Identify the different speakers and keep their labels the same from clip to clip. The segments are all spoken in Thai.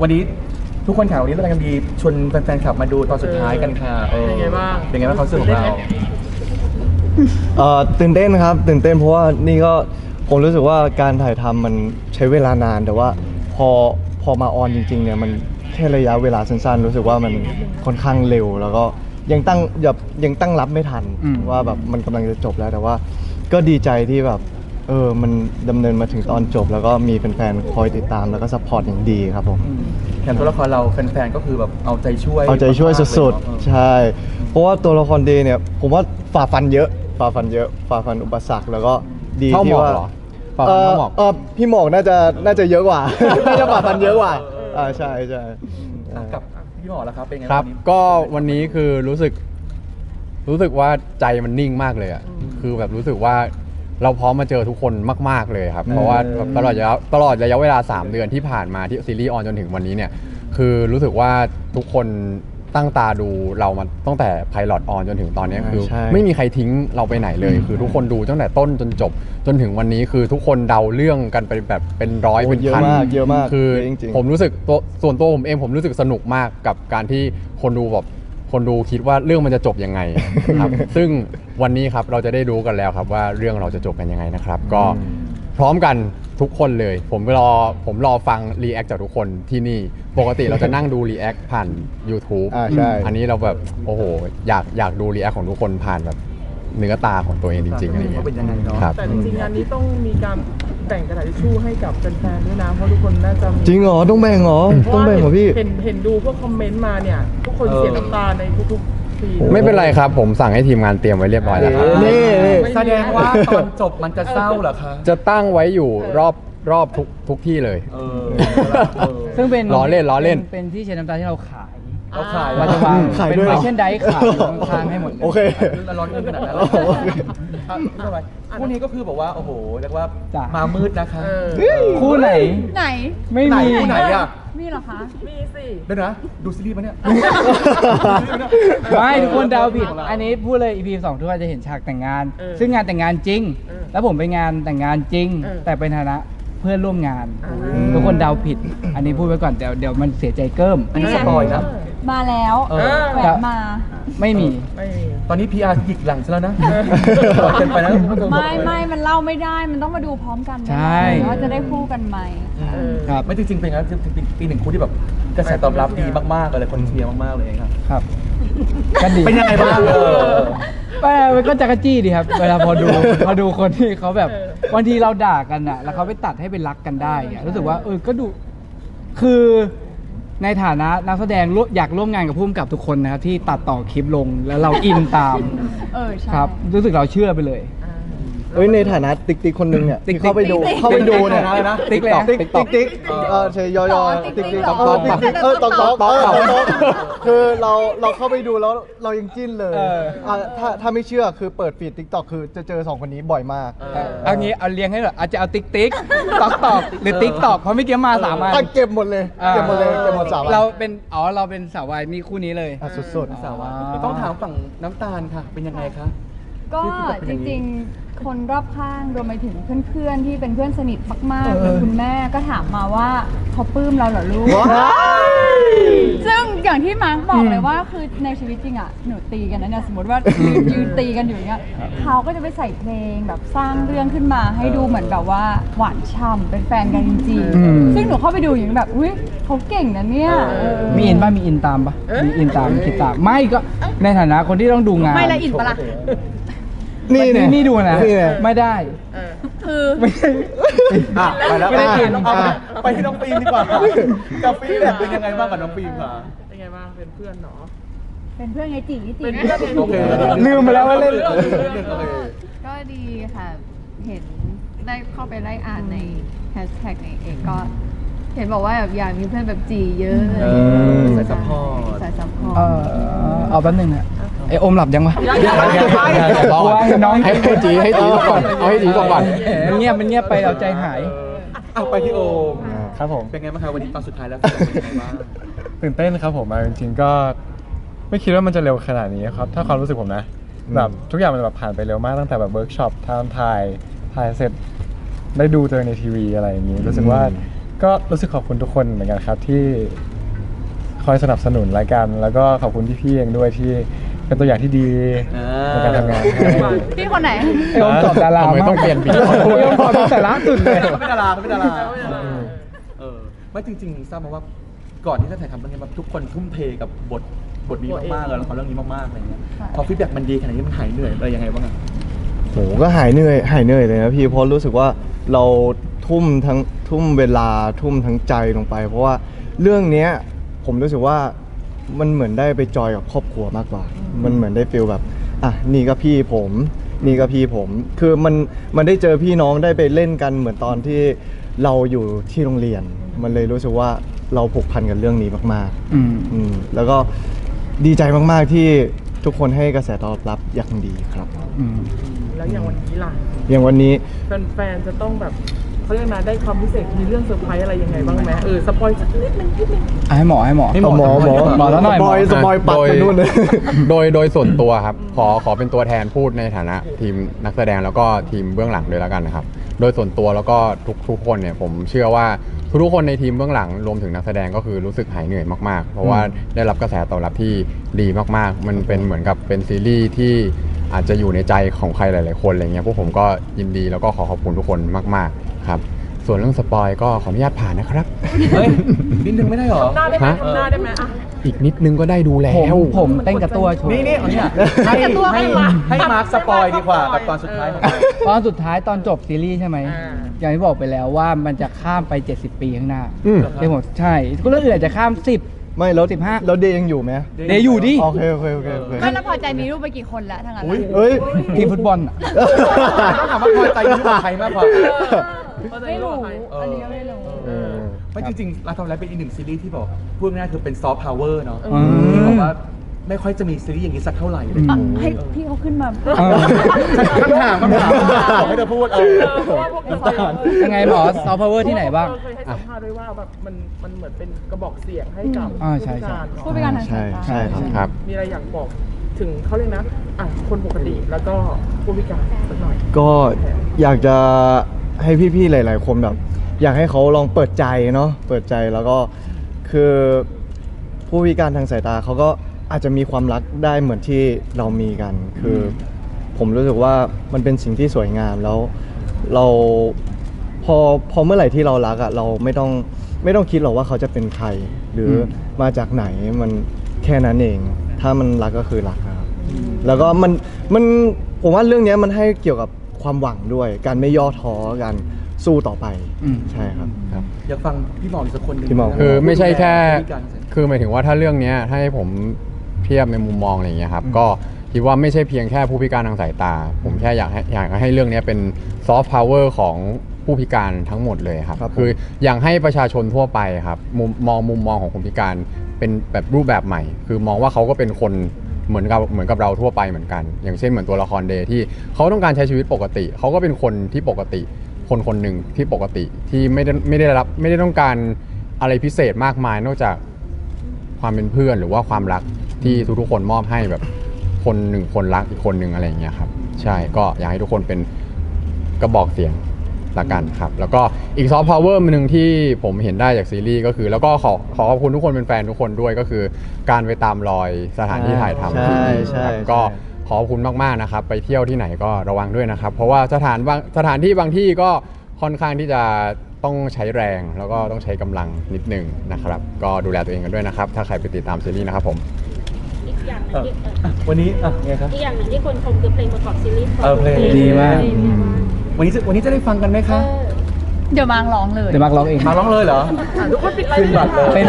Speaker 1: วันนี้ทุกคนข่าววันนี้เรากำลังดีชวนแฟนๆขับมาดูตอนสุดท้ายกันค่ะออ
Speaker 2: เป็นไงบ้าง
Speaker 1: เป็นไงบ้างเขามรู้สึกของเรา
Speaker 3: เอ่อตื่นเต้นครับ ตื่นเต้นเพราะว่านี่ก็ผมรู้สึกว่าการถ่ายทำมันใช้เวลานานแต่ว่าพอพอมาออนจริงๆเนี่ยมันแค่ระยะเวลาสั้นๆ รู้สึกว่ามันค่อนข้างเร็ว แล้วก็ยังตั้งแบบยังตั้งรับไม่ทัน
Speaker 4: อืม
Speaker 3: ว่าแบบมันกำลังจะจบแล้วแต่ว่า ก็ดีใจที่แบบ เออมันดำเนินมาถึงตอนจบ แล้วก็มีแฟนๆคอยติดตามแล้วก็ซัพพอร์ตอย่างดีครับผม
Speaker 1: แถมตัวละครเราแฟนๆ ก็คือแบบเอาใจช่วย
Speaker 3: เอาใจช่วยสุด
Speaker 1: มากๆเลยเนอะ
Speaker 3: ๆใช่ เพราะว่าตัวละครเดย์เนี่ย ผมว่าฝ่าฟันเยอะ ฝ่าฟันเยอะ ฝ่าฟันอุปสรรคแล้วก็ดี
Speaker 4: เท่าห
Speaker 3: ที่
Speaker 4: มอก
Speaker 3: ว่า
Speaker 4: เหรอฝ่าฟันเท่าหมอก
Speaker 3: เออพี่หมอกน่าจะน่าจะเยอะกว่า น่าจะฝ่าฟันเยอะกว่าอ่าใช่ใช่
Speaker 1: อะกับพี่หมอแล้วครับเป็นไง
Speaker 4: ครับา
Speaker 1: งวันนี้
Speaker 4: ก็วันนี้คือรู้สึก รู้สึกว่าใจมันนิ่งมากเลยอะ คือแบบรู้สึกว่า เราพร้อมมาเจอทุกคนมาก ๆเลยครับ เพราะว่าแบบตลอดระยะตลอดระยะเวลา 3 เดือนที่ผ่านมาที่ซีรีส์ออนจนถึงวันนี้เนี่ยคือรู้สึกว่าทุกคนตั้งตาดูเรามาตั้งแต่ไพลอตออนจนถึงตอนเนี้ยคือ
Speaker 3: ใช่
Speaker 4: ไม่มีใครทิ้งเราไปไหนเลย คือทุกคนดูตั้งแต่ต้นจนจบ จนถึงวันนี้คือทุกคนเดาเรื่องกันไปแบบเป็นร้อย
Speaker 3: โอ้
Speaker 4: เป็น
Speaker 3: เยอะ
Speaker 4: พัน
Speaker 3: มากเยอะมาก
Speaker 4: คือ
Speaker 3: เยอะจริงๆ
Speaker 4: ผมรู้สึกตัวส่วนตัวผมเองผมรู้สึกสนุกมากกับการที่คนดูแบบ คนดูคิดว่าเรื่องมันจะจบยังไงครับ ซึ่งวันนี้ครับเราจะได้รู้กันแล้วครับว่าเรื่องเราจะจบกันยังไงนะครับ ก็พร้อมกันทุกคนเลย ผมรอผมรอฟังรีแอคจากทุกคนที่นี่ ปกติเราจะนั่งดูรีแอคผ่าน YouTube
Speaker 3: อ่าใช่
Speaker 4: อันนี้เราแบบโอ้โหอยากอยากดูรีแอคของทุกคนผ่านแบบเนื้อตาของตัวเองจริงๆอะไรอย่างเงี้ย
Speaker 1: ว่าเป็นยังไงเนาะ
Speaker 4: ครับ
Speaker 2: แต่จริงๆงานนี้ต้องมีการ แบ่งกระดาษทิชชู่ให้กับแฟนๆด้วยนะเพราะทุกคนน่าจะมี
Speaker 3: จริงเหรอต้องแบ่งเหรอต้องแบ่งเหรอพี่
Speaker 2: เห็นเห็นดูพวกคอมเมนต์มาเนี่ย ทุกคนเสียน้ำตาในทุกๆที
Speaker 4: ไม่เป็นไรครับ ผมสั่งให้ทีมงานเตรียมไว้เรียบร้อยแล้วครับ
Speaker 3: นี่นี่
Speaker 1: แสดงว่าตอนจบมันจะเศร้าเหรอคะ
Speaker 4: จะตั้งไว้อยู่รอบรอบทุกทุกที่เลย
Speaker 1: เออเออ
Speaker 5: ซึ่งเป็น
Speaker 4: ล้อเล่นล้อเล่น
Speaker 5: ป็เป็นที่เช็ดน้ำตาที่เราขาย
Speaker 1: เอาขาย
Speaker 5: เราจะวาง
Speaker 3: ขาย
Speaker 5: เป็น
Speaker 3: ด้วยเหรอ
Speaker 5: เวอร์ชันไดขายอยู่ข้างๆให้หมดเลย
Speaker 3: โอเค
Speaker 1: เราร้อนเงินขนาดนั้น
Speaker 3: โอเค
Speaker 1: อะไม่เป็นไรคู่นี้ก็คือบอกว่าโอ้โหเรียกว่า
Speaker 5: จ้ะ
Speaker 1: มามืดนะคะ
Speaker 2: เออ
Speaker 1: เออ
Speaker 5: คู่ไหน
Speaker 6: ไหน
Speaker 5: ไม่
Speaker 1: ไหน
Speaker 5: มี
Speaker 1: คู่ไหนอะ
Speaker 6: มีเหรอคะ
Speaker 2: มีสิ
Speaker 1: เดี๋ยวนะ ดูซีรีส์ปะเนี่ย
Speaker 5: ไม่ทุกคนเดาผิด
Speaker 1: ของร
Speaker 5: อันนี้พูดเลย EP สองทุกคนจะเห็นฉากแต่งงาน
Speaker 2: เออ
Speaker 5: ซึ่งงานแต่งงานจริง
Speaker 2: เออ
Speaker 5: แล้วผมไปงานแต่งงานจริง
Speaker 2: เออ
Speaker 5: แต่เป็นฐานะเพื่อนร่วมงาน
Speaker 2: อ่า
Speaker 5: ทุกคนเดาผิด อันนี้พูดไว้ก่อนเดี๋ยวเดี๋ยวมันเสียใจเกิม
Speaker 1: อันนี้สปอยนะ
Speaker 6: มาแล้ว
Speaker 1: เออ
Speaker 6: แหวนมา
Speaker 5: ไม่มี
Speaker 2: ไม่มี
Speaker 1: ตอนนี้ PR หยิกหลังซะแล้วนะปล่อยเกินไปนะ
Speaker 6: ไม่ไม่มันเล่าไม่ได้มันต้องมาดูพร้อมกันนะ
Speaker 5: ใช่
Speaker 6: ว่าจะได้คู่กันไหม
Speaker 2: เออ
Speaker 5: ครับ
Speaker 1: ไม่จริงๆเป็นนะจริงๆปีหนึ่งคู่ที่แบบกระแสตอบรับดีมากๆเลยคนเชียร์มากๆเลยครับ
Speaker 5: ครับก็ดี
Speaker 1: เป็นยังไงบ้างเออ
Speaker 5: ไม่มันก็จักรจี้ดีครับ เวลาพอดู พอดูคนที่เขาแบบบางทีเราด่ากันอะ แล้วเขาไปตัดให้เป็นรักกันได้อะรู้สึกว่าเออก็ดู คือ ในฐานะนักแสดงร่วมอยากร่วมงานกับผู้กำกับทุกคนนะครับที่ตัดต่อคลิปลงแล้วเราอินตาม
Speaker 6: เออใช่
Speaker 5: ครับ รู้สึกเราเชื่อไปเลย
Speaker 3: เอ้ยในฐานะติ๊กติ๊กคนหนึงเนี่ย
Speaker 5: ติ๊ก
Speaker 3: ที่เข้าไปดู
Speaker 6: ติ๊ก
Speaker 3: เข้าไปดูเนี่ย
Speaker 1: ติ๊กนะ
Speaker 5: ติ๊กเลยนะ
Speaker 3: ติ๊กติ๊กติ๊กเออใช่ยอยอ
Speaker 6: ติ๊กติ๊ก
Speaker 3: ติ๊ก
Speaker 6: เหรอ
Speaker 3: ติ๊กติ๊กเออตอกตอกเออตอกตอกคือเราเราเข้าไปดูแล้วเรายังจิ้นเลย
Speaker 5: เออ
Speaker 3: อะถ้าถ้าไม่เชื่อคือเปิดฟีดติ๊กต็อกคือจะเจอสองคนนี้บ่อยมาก
Speaker 1: เออ
Speaker 5: เอางี้เอาเลี้ยงให้แบบอาจจะเอาติ๊กติ๊กตอกตอกหรือติ๊กตอกเพราะไม่เกี่ยมาสามอัน
Speaker 3: อะเก็บหมดเลยเก็บหมดเลยเก็บหมดสามอัน
Speaker 5: เราเป็นอ๋อเราเป็นสาววายนี่คู่นี้เลย
Speaker 3: อะสุดๆ
Speaker 1: สาวะต้องถามฝั่งน้ำตาลค่ะ เป็นยังไงคะ
Speaker 6: ก็จริงๆ คนรอบข้างรวมไปถึงเพื่อนๆ ที่เป็นเพื่อนสนิทมากๆอย่างคุณแม่ก็ถามมาว่าเขาปลื้มเราเหรอลูก ซึ่งอย่างที่มาร์กบอกเลยว่าคือในชีวิตจริงอะหนูตีกันนะเนี่ยสมมติว่ายืนยืนตีกันอยู่อย่างเงี้ยเขาก็จะไปใส่เพลงแบบสร้างเรื่องขึ้นมาให้ดูเหมือนแบบว่าหวานฉ่ำเป็นแฟนกันจริง
Speaker 5: อืม
Speaker 6: ๆซึ่งหนูเข้าไปดูอย่างนี้แบบอุ้ยเขาเก่งนะเนี่ยเออ
Speaker 5: มีอินป่ะมีอินตามป่ะมีอินตามคิดตามไม่ก็ในฐานะคนที่ต้องดูงาน
Speaker 6: ไม่ละอินปะล่ะ
Speaker 3: นี่เนี่ย
Speaker 5: นี่ดูนะ
Speaker 3: นี่เนี่ย
Speaker 5: ไม่ได้
Speaker 6: คือ
Speaker 5: ไม่ได้
Speaker 1: อะไปแล้ว
Speaker 5: ไม่ได้กิน
Speaker 1: เอาไปที่น้องปีมดีกว่ากับปีแบบเป็นยังไงบ้างกับน้องปีมค่ะ
Speaker 2: เป็นไงบ้างเป็นเพื่อนเนาะ
Speaker 6: เป็นเพื่อนไงจีจี
Speaker 2: เป็นเพื่อน
Speaker 1: โอเค
Speaker 5: ลืมไปแล้วว่าเล่น
Speaker 1: โอเคโอเค
Speaker 7: ก็ดีค่ะ เห็นได้เข้าไปไล่อ่านในแฮชแท็กในเอกก็ เห็นบอกว่าแบบอยากมีเพื่อนแบบจีเยอะ
Speaker 1: เออสายซัพพอร์ต
Speaker 7: สายซัพพอร์
Speaker 5: เอ
Speaker 7: ต
Speaker 5: อเอาแป๊บนึงอะ ไอโอมหลับยังวะ
Speaker 4: รอก่อน
Speaker 5: ว่าน้อง
Speaker 4: ให้จีให้จีก่อนเอาให้จีก่อน
Speaker 5: มันเงียบมันเงียบไปเราใจหาย
Speaker 1: เอาไปที่โอม
Speaker 4: ครับผม
Speaker 1: เป็นไงบ้างคะวันนี้ตอนสุดท้ายแล้วเป็นไงบ้าง
Speaker 8: ตื่นเต้นครับผมจริงๆก็ ไม่คิดว่ามันจะเร็วขนาดนี้ครับ ถ้าความรู้สึกผมนะแบบทุกอย่างมันแบบผ่านไปเร็วมากตั้งแต่แบบเวิร์กช็อปทำถ่ายถ่ายเสร็จได้ดูเจอในทีวีอะไรอย่างนี้รู้สึกว่าก็รู้สึกขอบคุณทุกคนเหมือนกันครับที่คอยสนับสนุนรายการแล้วก็ขอบคุณพี่ๆเองด้วยที่ เป็นตัวอย่างที่ดีในการทำงานให้
Speaker 6: พี่คนไหน
Speaker 5: ไอ้โอมตอบดารา
Speaker 4: ทำไมต้องเปลี่ยนปี
Speaker 5: ไอ้โอมตอบเป็นสาระสุดเลย
Speaker 1: เขาเป็นดาราเขาเป็นดาราเออไม่จริง ๆ ทราบมาว่าก่อนที่จะถ่ายทำเรื่องนี้แบบทุกคนทุ่มเทกับบทบทนี้มากๆเลยละครเรื่องนี้มากๆอะไรเงี้ย
Speaker 6: ค่ะ
Speaker 1: พอฟีดแบ็กมันดีขนาดนี้มันหายเหนื่อยอะไรยังไงบ้างอะ
Speaker 3: โหก็หายเหนื่อยหายเหนื่อยเลยนะพี่เพราะรู้สึกว่าเราทุ่มทั้งทุ่มเวลาทุ่มทั้งใจลงไป เพราะว่าเรื่องเนี้ยผมรู้สึกว่า มันเหมือนได้ไปจอยกับครอบครัวมากกว่า มันเหมือนได้ฟีลแบบอะนี่ก็พี่ผม นี่ก็พี่ผม คือมันมันได้เจอพี่น้องได้ไปเล่นกันเหมือนตอนที่เราอยู่ที่โรงเรียน มันเลยรู้สึกว่าเราผูกพันกับเรื่องนี้มากๆ
Speaker 5: อืม
Speaker 3: อืมแล้วก็ดีใจมากๆที่ทุกคนให้กระแสตอบรับอย่างดีครับ
Speaker 5: อืม
Speaker 2: แล้วอย่างวันนี้ล่ะ
Speaker 3: อย่างวันนี้
Speaker 2: แฟนๆจะต้องแบบ เขาเรียกนะได้ความพิเศษมีเรื่องเซอร์ไพรส์อะไรยังไงบ้างไหมเออสปอยสักนิดนึงนิดนึง
Speaker 5: อะให้หมอให้หมอ
Speaker 1: ให้หมอ
Speaker 3: หมอหมอ
Speaker 5: หมอแล้วหน่อย
Speaker 3: สปอย
Speaker 5: หมอ
Speaker 3: สปอยปัดไปนู่นเลย
Speaker 4: โดยโดยส่วนตัวครับ ขอขอเป็นตัวแทนพูดในฐานะ ทีมนักแสดงแล้วก็ทีมเบื้องหลังด้วยแล้วกันนะครับ โดยส่วนตัวแล้วก็ทุกทุกคนเนี่ยผมเชื่อว่าทุกๆคนในทีมเบื้องหลังรวมถึงนักแสดงก็คือรู้สึกหายเหนื่อยมากๆ เพราะว่าได้รับกระแสตอบรับที่ดีมากๆ มันเป็นเหมือนกับเป็นซีรีส์ที่อาจจะอยู่ในใจของใครหลาย ๆ คนอะไรเงี้ยพวกผมก็ยินดีแล้วก็ขอขอบคุณทุกคนมาก ๆ ครับ ส่วนเรื่องสปอยก็ขออนุญาตผ่านนะครับ
Speaker 1: เฮ้ยนิดนึงไม่ได้เหรอ
Speaker 2: หน้าได้ไหม
Speaker 4: ฮะ
Speaker 2: ทำหน้าได้ไหมอะ
Speaker 4: อีกนิดนึงก็ได้ดูแล้
Speaker 5: ผม
Speaker 4: ว
Speaker 5: ผมเต้นกับตัวโชว์
Speaker 1: นี่นี่เอาเนี่ยให้ให้ให้มาร์คสปอยดีกว่ากับตอนสุดท้ายของเรา
Speaker 5: ตอนสุดท้ายตอนจบซีรีส์ใช่ไหม
Speaker 2: อ่า
Speaker 5: อย่างที่บอกไปแล้วว่ามันจะข้ามไป 70 ปีข้างหน้า
Speaker 4: อืม
Speaker 5: เดี๋ยวผมใช่ก็เรื่องอื่นอาจจะข้าม 10
Speaker 3: ไม่แล้ว
Speaker 5: 15
Speaker 3: แล้วเดย์ยังอยู่ไหม
Speaker 5: เดย์อยู่ดิ
Speaker 3: โอเคโอเคโอเคโอเค
Speaker 6: ไม่แล้วพอใจมีรูปไปกี่คนแล้วทั้งนั้น
Speaker 1: อุ๊ย
Speaker 6: อะ
Speaker 3: เฮ้ย
Speaker 5: ทีมฟุตบอลอะ
Speaker 1: ต้องถามว่าพอใจยิ่งกว่าใครมากกว่า
Speaker 6: ไม่รู้อันนี้ก็ไม่รู้
Speaker 3: เออ
Speaker 1: ไม่จริงๆรักทำไรเป็นอีกหนึ่งซีรีส์ที่บอกพูดง่ายๆคือเป็นซอฟต์พาวเวอร์เนาะ
Speaker 5: อืม
Speaker 1: ที่บอกว่าไม่ค่อยจะมีซีรีส์อย่างนี้สักเท่าไหร่เลย
Speaker 6: อะให้พี่เขาขึ้นมา
Speaker 5: เออ
Speaker 1: คำถามคำถามบอกให้เธอพูดเออ
Speaker 2: เพราะว่าพวกเรา
Speaker 5: ยังไงหมอซอฟต์พาวเวอร์ที่ไหนบ้าง
Speaker 2: เคยให้สัมภาษณ์ด้วยว่าแบบมันมันเหมือนเป็นกระบอกเสียงให้กับ
Speaker 5: อ่าใช่ใช่
Speaker 2: ผู้พิการเนอะ
Speaker 6: ผู้พิการทางสายตา
Speaker 3: ใช่ใช่ครับ
Speaker 4: ครับ
Speaker 2: มีอะไรอยากบอกถึงเขาเรียกนะอะคนปกติแล้วก็ผู้พิการสักหน่อย
Speaker 3: ก็อยากจะ ให้พี่ๆหลาย ๆ คนแบบ อยากให้เขาลองเปิดใจเนาะเปิดใจแล้วก็คือผู้พิการทางสายตาเขาก็อาจจะมีความรักได้เหมือนที่เรามีกัน คืออผมรู้สึกว่ามันเป็นสิ่งที่สวยงามแล้วเราพอพอเมื่อไหร่ที่เรารักอะเราไม่ต้องไม่ต้องคิดหรอกว่าเขาจะเป็นใคร หรืออ
Speaker 5: ม
Speaker 3: มาจากไหนมันแค่นั้นเอง ถ้ามันรักก็คือรักนะครับแล้วก็มันมันผมว่าเรื่องเนี้ยมันให้เกี่ยวกับ ความหวังด้วย การไม่ย่อท้อการสู้ต่อไป
Speaker 5: อืม
Speaker 3: ใช่ครับ
Speaker 1: อยากฟังพี่หมออีกสักคนหนึ่ง
Speaker 3: พี่หมอ
Speaker 4: คือไม่ใช่แค่
Speaker 1: ผู้พิการทางสายตา
Speaker 4: คือหมายถึงว่าถ้าเรื่องเนี้ยถ้าให้ผมเทียบในมุมมองอะไรอย่างเงี้ยครับ ก็คิดว่าไม่ใช่เพียงแค่ผู้พิการทางสายตา ผมแค่อยากให้อยากให้เรื่องเนี้ยเป็นซอฟต์พาวเวอร์ของผู้พิการทั้งหมดเลยครับ
Speaker 3: ครับผม
Speaker 4: คืออยากให้ประชาชนทั่วไปครับมุมมองมุมมองของคนพิการเป็นแบบรูปแบบใหม่ คือมองว่าเขาก็เป็นคน เหมือนกับเหมือนกับเราทั่วไปเหมือนกัน อย่างเช่นเหมือนตัวละครเดย์ที่เขาต้องการใช้ชีวิตปกติ เขาก็เป็นคนที่ปกติ คนคนหนึ่งที่ปกติที่ไม่ได้ไม่ได้รับไม่ได้ต้องการอะไรพิเศษมากมายนอกจากความเป็นเพื่อนหรือว่าความรักที่ทุกๆคนมอบให้แบบคนหนึ่งคนรักอีกคนหนึ่งอะไรอย่างเงี้ยครับ ใช่ก็อยากให้ทุกคนเป็นกระบอกเสียง ละกันครับ แล้วก็อีกซอฟต์พาวเวอร์หนึ่งที่ผมเห็นได้จากซีรีส์ก็คือ แล้วก็ขอขอขอบคุณทุกคนเป็นแฟนทุกคนด้วยก็คือ การไปตามรอยสถานที่ถ่ายทำ
Speaker 3: ใช่
Speaker 4: ที่นี่
Speaker 3: ใช่
Speaker 4: ครับ
Speaker 3: ใช่
Speaker 4: ก็ขอบคุณมากๆนะครับ ไปเที่ยวที่ไหนก็ระวังด้วยนะครับ เพราะว่าสถานบางสถานที่บางที่ก็ค่อนข้างที่จะต้องใช้แรงแล้วก็ต้องใช้กำลังนิดหนึงนะครับ ก็ดูแลตัวเองกันด้วยนะครับ ถ้าใครไปติดตามซีรีส์นะครับผม
Speaker 9: อีกอย่างหนึงที่เอ่อ
Speaker 1: อะวันนี้อะไงครับ
Speaker 9: อีกอย่างหนึ่งที่คนชมคือเพลงประกอบซีรีส์
Speaker 1: เออเพลง
Speaker 5: ดีมาก
Speaker 1: วันนี้จะวันนี้จะได้ฟังกันไหม
Speaker 9: เอ
Speaker 1: คะ
Speaker 9: อ
Speaker 6: เดี๋ยวมางร้องเลย
Speaker 5: เดี๋ยวมาร์คร้องเอง
Speaker 1: มาร้องเลยเหรอ
Speaker 2: ทุกคนปิดไล
Speaker 1: ขึ้น
Speaker 2: น์
Speaker 1: บัตรเลย
Speaker 5: เป็น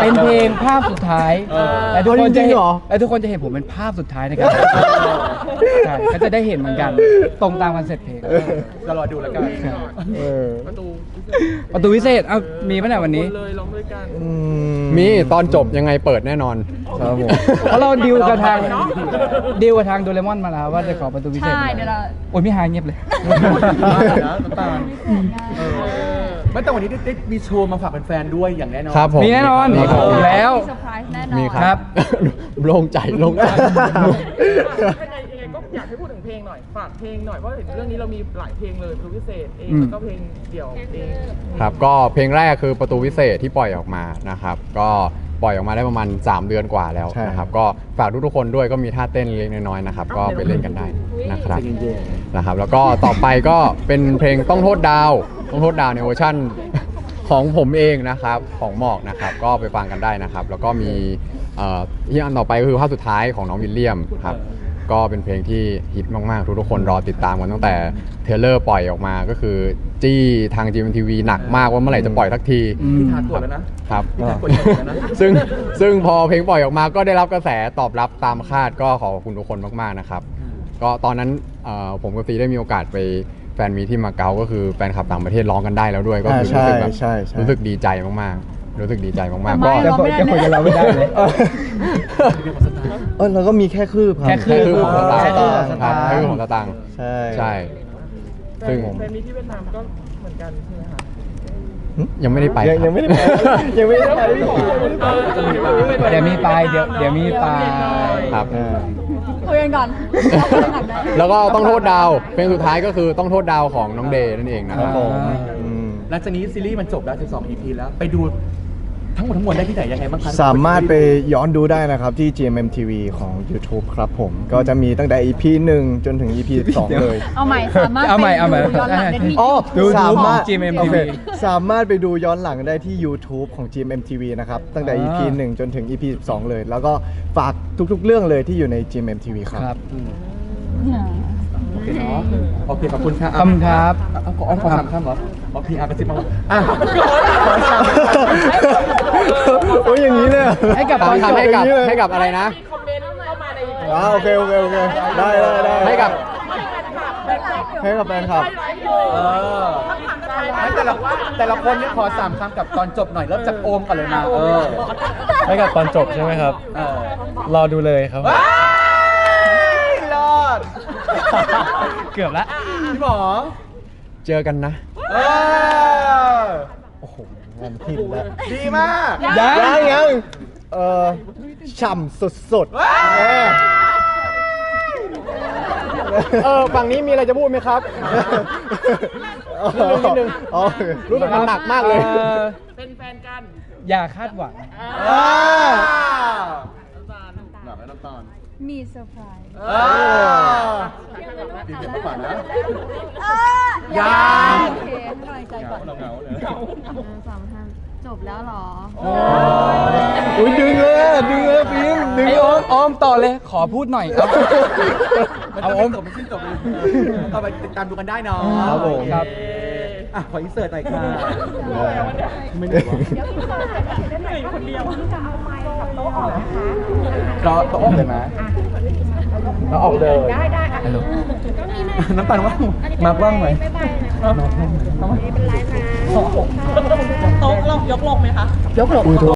Speaker 5: เป็นเพลงภาพสุดท้าย
Speaker 1: เออ
Speaker 5: และทุกคน
Speaker 3: จริ
Speaker 5: จะ
Speaker 3: งๆ
Speaker 5: เห็น
Speaker 3: เหรอ
Speaker 5: และทุกคนจะเห็นผมเป็นภาพสุดท้ายในการใช่ก็จะได้เห็นเหมือนกัน ตรงตามคอนเซ็ปต์เพลง
Speaker 1: จะรอดูแล้วกัน
Speaker 3: เออ
Speaker 2: ประตู
Speaker 5: ประตูวิเศษ เอ้ามีปะเนี่ยวันนี้
Speaker 2: คเลยร้องด้วยกัน
Speaker 3: อื
Speaker 4: มีตอนจบยังไงเปิดแน่นอน
Speaker 3: ครับผม
Speaker 5: เพราะเราดิวกับทาง
Speaker 2: เนาะ
Speaker 5: ดิวกับทางโดเรมอนมาแล้วว่าจะขอประตูวิเศษ
Speaker 6: ใช่เดี๋ยวเรา
Speaker 5: โอ้ยพี่ฮายเงียบเลย
Speaker 1: นะน้ำตาลเออไม่แต่วันนี้ได้ได้มีโชว์มาฝากแฟนๆด้วยอย่างแน่นอน
Speaker 4: ครับผม
Speaker 5: มีแน่นอน
Speaker 4: มีครับ
Speaker 5: มีแล้ว
Speaker 6: มีเซอร์ไพรส์แน่นอน
Speaker 4: มีค
Speaker 5: ครั
Speaker 4: รับ บ โล่งใจโล่งใจ
Speaker 2: เป็นไงยังไงก็ อยากให้พูดถึงเพลงหน่อย ฝากเพลงหน่อยเพราะเห็นเรื่องนี้เรามีหลายเพลงเลยประตูพิเศษเอง
Speaker 5: อืม
Speaker 2: แล้วก็เพลงเดี่ยวเอง
Speaker 4: ครับก็เพลงแรกคือประตูวิเศษที่ปล่อยออกมานะครับ ก็ปล่อยออกมาได้ประมาณ 3 เดือนกว่าแล้ว
Speaker 3: ใช่
Speaker 4: นะครับ ก็ฝากทุกๆคนด้วยก็มีท่าเต้นเล็กๆน้อยๆนะครับ ก็ไปเล่นกันได้นะครับ นะครับแล้วก็ต่อไปก็เป็นเพลงต้องโทษดาว ต้องโทษดาวในเวอร์ชั่นของผมเองนะครับของหมอกนะครับก็ไปฟังกันได้นะครับ แล้วก็มีเอ่อที่อันต่อไปก็คือภาพสุดท้ายของน้องวิลเลียมครับ ก็เป็นเพลงที่ฮิตมากๆ ทุกๆคนรอติดตามกันตั้งแต่เทรลเลอร์ปล่อยออกมาก็คือจี้ทาง GMTV หนักมากว่าเมื่อไหร่จะปล่อยสักที
Speaker 1: พี่ทากดแล้วนะครับ พี่ทากดแล้วนะ
Speaker 4: ซึ่งซึ่งพอเพลงปล่อยออกมาก็ได้รับกระแสตอบรับตามคาดก็ขอบคุณทุกคนมากๆนะครับ ก็ตอนนั้นเอ่อผมกับตีได้มีโอกาสไปแฟนมีที่มาเก๊าก็คือแฟนคลับต่างประเทศร้องกันได้แล้วด้วยก็คือ
Speaker 3: อ่า
Speaker 4: รู้สึกแบบ
Speaker 3: ใช่ใช่ใช่
Speaker 4: รู้สึกดีใจมากๆ รู้สึกดีใจมากๆ
Speaker 6: ไม่
Speaker 4: ก็
Speaker 6: เราไม่ได้
Speaker 5: จะคุยกันเราไม่ได้เลย
Speaker 3: เออเราก็มีแค่คืบครับ
Speaker 5: แค่ คื
Speaker 4: คือของสตาง
Speaker 5: แค่
Speaker 4: ค์
Speaker 5: คือของส
Speaker 4: ค
Speaker 5: ตา
Speaker 4: รับ
Speaker 5: งค์
Speaker 4: แค่คือของสตางค์
Speaker 3: ใช่
Speaker 4: ใช่ ซึ่ง
Speaker 2: แฟนมีที่เวียดนามก็เหมือนกันใช่ไหมคะ
Speaker 4: ยังไม่ได้ไป
Speaker 3: ยัง
Speaker 4: ครับ
Speaker 3: ยังไม่ได้ไปยังไม่ได้ไปพี่บอก
Speaker 5: เดี๋ยวมีไปเดี๋ยวเดี๋ยวมีไป
Speaker 4: ครับ
Speaker 3: อ่า
Speaker 6: คุยกันก่อน
Speaker 4: แล้วก็ต้องโทษดาวเพลงสุดท้ายก็คือต้องโทษดาวของน้องเดย์นั่นเองนะ
Speaker 3: ค
Speaker 4: ค
Speaker 3: รั
Speaker 4: รั
Speaker 3: บบผม อืม
Speaker 1: หลังจากนี้ซีรีส์มันจบแล้ว 12 EP แล้ว ไปดูทั้งหมดทั้งมวลได้ที่ไหนยังไงบ้างคะ
Speaker 3: สามารถไปย้อนดูได้นะครับที่ GMMTV ของ YouTube ครับผม ก็จะมีตั้งแต่ EP 1 จนถึง EP 2เลย
Speaker 6: เอาใหม่สามารถ
Speaker 5: เอาใหม่เอาใหม่
Speaker 6: ไปดูย้อนหลังได้ที่
Speaker 3: อ๋อ
Speaker 5: ดู
Speaker 3: สามารถ
Speaker 5: ของ GMMTV
Speaker 3: โอเคสามารถไปดูย้อนหลังได้ที่ YouTube ของ GMMTV นะครับ ตั้งแต่ EP
Speaker 5: อ่า
Speaker 3: 1 จนถึง EP 12 เลย แล้วก็ฝากทุกๆ เรื่องเลยที่อยู่ใน GMMTV ครับ
Speaker 5: ครับ
Speaker 1: โอเคเนาะโอเคขอบคุณครับ
Speaker 5: ขอบคุณครับ
Speaker 1: เอาเอาขอเอาขอสามคำเหรอเอาพีอาร์กระซิบมาว่าอะ
Speaker 3: โอ้ยอย่างนี้เลยเหรอ
Speaker 5: ให้กับ
Speaker 4: ตอนทำให้กับ
Speaker 3: อย่างนี้เลย
Speaker 4: ให้กับอะไรนะ
Speaker 2: คอมเมนต์เข้ามาใน
Speaker 3: อ่าโอเคโอเคโอเคได้ได้ได้
Speaker 4: ให้กับ
Speaker 3: ให้กับแฟนคลับ
Speaker 1: เออให้แต่ละแต่ละคนเนี่ยขอสามคำกับตอนจบหน่อยเริ่มจากโอมก่อนเลยนะเออ
Speaker 8: ให้กับตอนจบใช่ไหมครับ
Speaker 1: เออ
Speaker 8: รอดูเลยครับ
Speaker 1: ว้ายรอด
Speaker 5: เกือบละ
Speaker 1: พี่หมอ
Speaker 4: เจอกันนะ
Speaker 1: เออ
Speaker 3: โอ้โหงานผิดแล้ว
Speaker 1: ดีมาก
Speaker 3: ยังยังยังเออฉ่ำสุดๆ
Speaker 1: ว้าย
Speaker 3: แม่
Speaker 4: เออฝั่งนี้มีอะไรจะพูดไหมครับนิดนึงนิดนึง
Speaker 3: อ๋อ
Speaker 4: รู้สึกมันหนักมากเลย
Speaker 5: อ่อ
Speaker 2: เป็นแฟนกัน
Speaker 5: อย่าคาดหวัง
Speaker 1: อ่า
Speaker 2: น้ำตาล
Speaker 1: หนักไหมน้ำตาล
Speaker 6: มีเซอร์ไพรส์
Speaker 1: เออ ดีเผ็ดมากกว่านะยัง
Speaker 6: โอเคให้กำลังใจก่อน
Speaker 1: เราเหงาเลย
Speaker 7: หนึ่งสองสามจบแล้วเหรอ
Speaker 3: อุ้ยดึงเลยอะดึงเลยฟิล์มดึง
Speaker 5: ไอ
Speaker 3: เลย
Speaker 5: โอมโอมต่อเลย ขอพูดหน่อยครับ
Speaker 1: เอาอม จบไม่สิ้นจบเลยต่อไปติดตามดูกันได้เนาะ
Speaker 3: ครับผม
Speaker 5: ครับ
Speaker 1: อะขออินเสิร์ตหน่อยค่ะ
Speaker 3: ไม่ได้
Speaker 1: รอตัวอมเลยไหมเราออกเลยได้ได้น้ำตาลว่างมากว่างไหม
Speaker 9: ไม่เป็นไรนะ
Speaker 2: โต๊ะเรายกลงไหมคะ
Speaker 3: อุ้ยโทษ